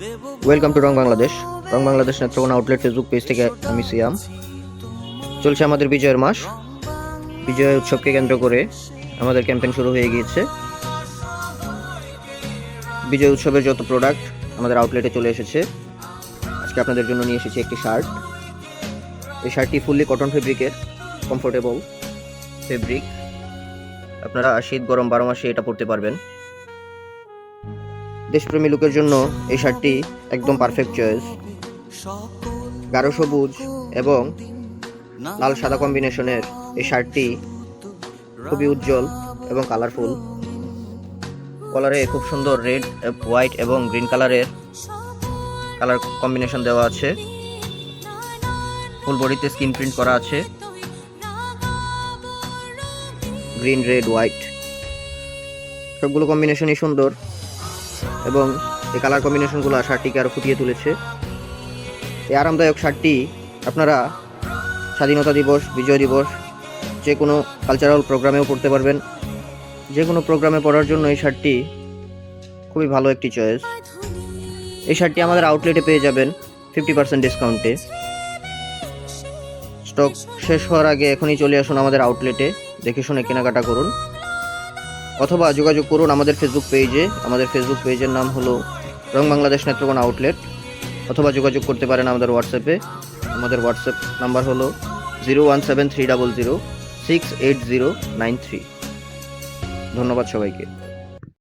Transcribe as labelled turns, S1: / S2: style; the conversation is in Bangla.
S1: Welcome to Rang Bangladesh Rang Bangladesh Netrokona outlet Facebook page থেকে আমি সিয়াম চলছে আমাদের বিজয়ের মাস। বিজয় উৎসবকে কেন্দ্র করে আমাদের ক্যাম্পেইন শুরু হয়ে গিয়েছে। বিজয় উৎসবের যত প্রোডাক্ট আমাদের আউটলেটে চলে এসেছে। আজকে আপনাদের জন্য নিয়ে এসেছি একটি শার্ট এই শার্টটি ফুললি কটন ফেব্রিকের কমফোর্টেবল ফেব্রিক আপনারা শীত গরম বারো মাসে এটা পরতে পারবেন। দেশপ্রেমী লোকের জন্য এই শার্টটি একদম পারফেক্ট চয়েস গাঢ় সবুজ এবং লাল সাদা কম্বিনেশনের এই শার্টটি খুবই উজ্জ্বল এবং কালারফুল কলারে খুব সুন্দর রেড হোয়াইট এবং গ্রিন কালারের কালার কম্বিনেশন দেওয়া আছে। ফুল বডিতে স্কিন প্রিন্ট করা আছে। গ্রিন রেড হোয়াইট সবগুলো কম্বিনেশনই সুন্দর। এবং এই কালার কম্বিনেশনগুলো শার্টটিকে আরও ফুটিয়ে তুলেছে। এই আরামদায়ক শার্টটি আপনারা স্বাধীনতা দিবস, বিজয় দিবস, যে কোনো কালচারাল প্রোগ্রামেও পড়তে পারবেন। যে কোনো প্রোগ্রামে পড়ার জন্য এই শার্টটি খুবই ভালো একটি চয়েস এই শার্টটি আমাদের আউটলেটে পেয়ে যাবেন ফিফটি পার্সেন্ট ডিসকাউন্টে স্টক শেষ হওয়ার আগে এখনই চলে আসুন আমাদের আউটলেটে দেখে শুনে কেনাকাটা করুন। অথবা যোগাযোগ করুন আমাদের ফেসবুক পেজে আমাদের ফেসবুক পেজের নাম হলো রং বাংলাদেশ নেত্রকোনা আউটলেট অথবা যোগাযোগ করতে পারেন আমাদের হোয়াটসঅ্যাপে আমাদের হোয়াটসঅ্যাপ নাম্বার হলো zero one seven three double zero six eight zero nine three ধন্যবাদ সবাইকে।